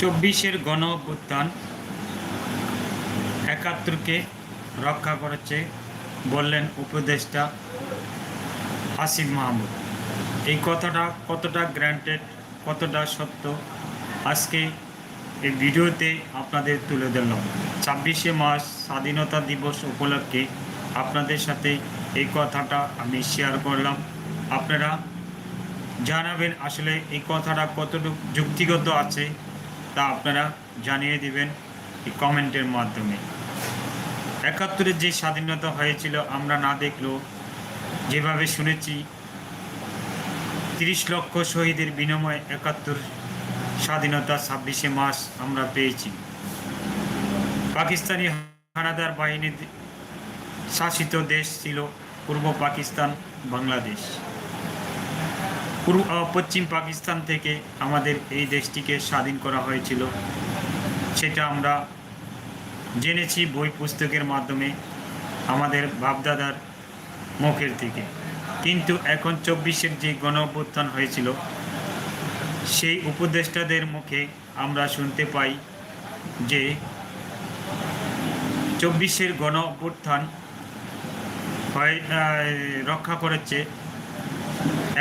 চব্বিশের গণ অভ্যুত্থান একাত্তরকে রক্ষা করেছে বললেন উপদেষ্টা আসিফ মাহমুদ। এই কথাটা কতটা গ্র্যান্টেড, কতটা সত্য, আজকে এই ভিডিওতে আপনাদের তুলে ধরলাম। ছাব্বিশে মার্চ স্বাধীনতা দিবস উপলক্ষে আপনাদের সাথে এই কথাটা আমি শেয়ার করলাম। আপনারা জানাবেন আসলে এই কথাটা কতটুকু যুক্তিগত আছে তা আপনারা জানিয়ে দিবেন এই কমেন্টের মাধ্যমে। একাত্তরের যে স্বাধীনতা হয়েছিল, আমরা না দেখলেও যেভাবে শুনেছি, তিরিশ লক্ষ শহীদের বিনিময়ে একাত্তর স্বাধীনতা ছাব্বিশে মাস আমরা পেয়েছি। পাকিস্তানি হানাদার বাহিনীর শাসিত দেশ ছিল পূর্ব পাকিস্তান, বাংলাদেশ। পূর্ব পশ্চিম পাকিস্তান থেকে আমাদের এই দেশটিকে স্বাধীন করা হয়েছিল। সেটা আমরা জেনেছি বই পুস্তকের মাধ্যমে আমাদের বাপদাদার মুখের থেকে কিন্তু এখন চব্বিশের যে গণ অভ্যুত্থান হয়েছিল, সেই উপদেষ্টাদের মুখে আমরা শুনতে পাই যে চব্বিশের গণ অভ্যুত্থান হয় রক্ষা করেছে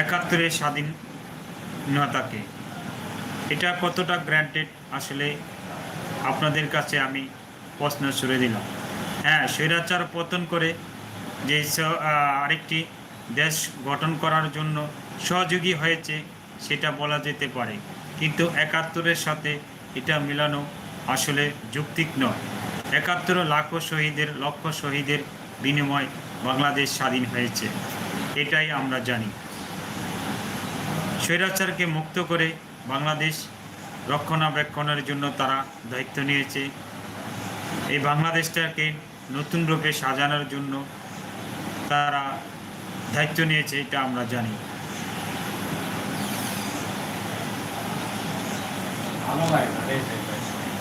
একাত্তরের স্বাধীনতাকে। এটা কতটা গ্র্যান্টেড আসলে আপনাদের কাছে আমি প্রশ্ন ছুড়ে দিলাম। হ্যাঁ স্বৈরাচার পতন করে যে আরেকটি দেশ গঠন করার জন্য সহযোগী হয়েছে, সেটা বলা যেতে পারে। কিন্তু একাত্তরের সাথে এটা মিলানো আসলে যৌক্তিক নয়। একাত্তর লাখো শহীদের, লক্ষ শহীদের বিনিময় বাংলাদেশ স্বাধীন হয়েছে। এটাই আমরা জানি। স্বৈরাচারকে মুক্ত করে বাংলাদেশ রক্ষণাবেক্ষণের জন্য তারা দায়িত্ব নিয়েছে। এই বাংলাদেশটাকে নতুন রূপে সাজানোর জন্য তারা দায়িত্ব নিয়েছে এটা আমরা জানি।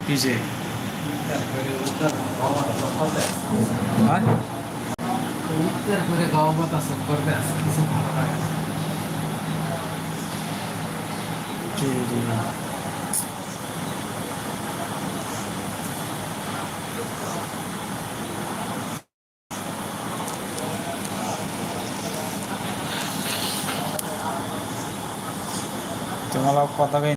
কিসে করে গাও বাতাস করতে আসে কিছু ভালো লাগে না। तुम्हाला पता काही